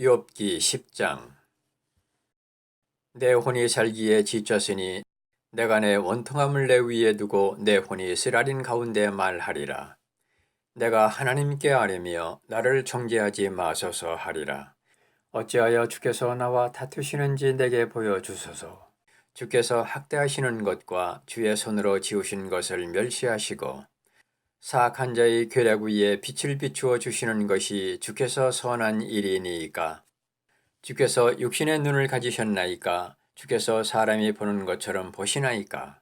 욥기 10장 내 혼이 살기에 지쳤으니 내가 내 원통함을 내 위에 두고 내 혼이 쓰라린 가운데 말하리라. 내가 하나님께 아뢰며 나를 정죄하지 마소서 하리라. 어찌하여 주께서 나와 다투시는지 내게 보여주소서. 주께서 학대하시는 것과 주의 손으로 지으신 것을 멸시하시고 사악한 자의 괴력 위에 빛을 비추어 주시는 것이 주께서 선한 일이니이까. 주께서 육신의 눈을 가지셨나이까. 주께서 사람이 보는 것처럼 보시나이까.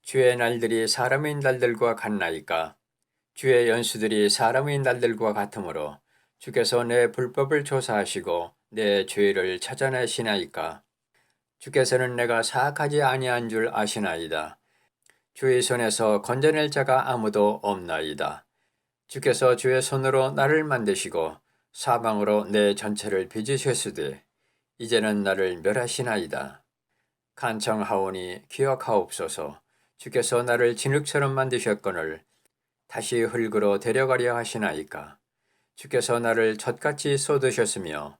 주의 날들이 사람의 날들과 같나이까. 주의 연수들이 사람의 날들과 같으므로 주께서 내 불법을 조사하시고 내 죄를 찾아내시나이까. 주께서는 내가 사악하지 아니한 줄 아시나이다. 주의 손에서 건져낼 자가 아무도 없나이다. 주께서 주의 손으로 나를 만드시고 사방으로 내 전체를 빚으셨으되 이제는 나를 멸하시나이다. 간청하오니 기억하옵소서 주께서 나를 진흙처럼 만드셨거늘 다시 흙으로 데려가려 하시나이까. 주께서 나를 젖같이 쏟으셨으며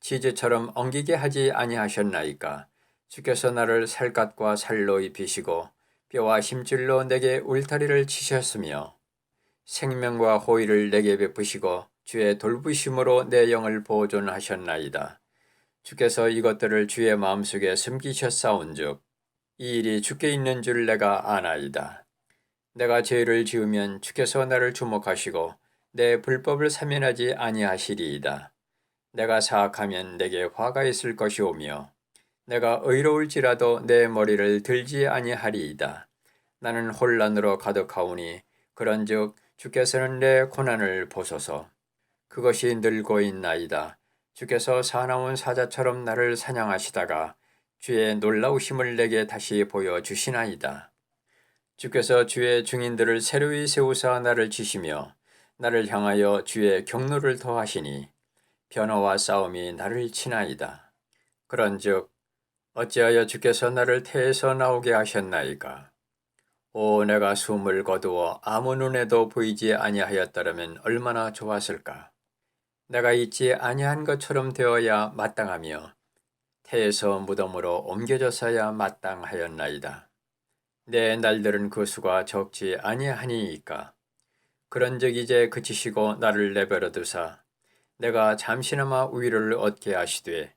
치즈처럼 엉기게 하지 아니하셨나이까. 주께서 나를 살갗과 살로 입히시고 뼈와 힘줄로 내게 울타리를 치셨으며 생명과 호의를 내게 베푸시고 주의 돌부심으로 내 영을 보존하셨나이다. 주께서 이것들을 주의 마음속에 숨기셨사온즉 이 일이 주께 있는 줄 내가 아나이다. 내가 죄를 지으면 주께서 나를 주목하시고 내 불법을 사면하지 아니하시리이다. 내가 사악하면 내게 화가 있을 것이오며 내가 의로울지라도 내 머리를 들지 아니하리이다. 나는 혼란으로 가득하오니 그런즉 주께서는 내 고난을 보소서. 그것이 늘고 있나이다. 주께서 사나운 사자처럼 나를 사냥하시다가 주의 놀라우심을 내게 다시 보여 주시나이다. 주께서 주의 증인들을 새로이 세우사 나를 지시며 나를 향하여 주의 경로를 더하시니 변화와 싸움이 나를 치나이다. 그런즉 어찌하여 주께서 나를 태에서 나오게 하셨나이까? 오 내가 숨을 거두어 아무 눈에도 보이지 아니하였더라면 얼마나 좋았을까? 내가 있지 아니한 것처럼 되어야 마땅하며 태에서 무덤으로 옮겨졌어야 마땅하였나이다. 내 날들은 그 수가 적지 아니하니이까. 그런즉 이제 그치시고 나를 내버려 두사 내가 잠시나마 위로를 얻게 하시되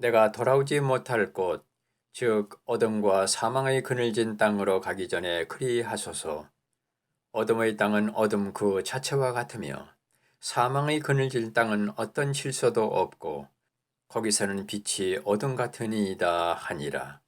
내가 돌아오지 못할 곳, 즉 어둠과 사망의 그늘진 땅으로 가기 전에 그리하소서. 어둠의 땅은 어둠 그 자체와 같으며 사망의 그늘진 땅은 어떤 실소도 없고 거기서는 빛이 어둠 같으니이다 하니라.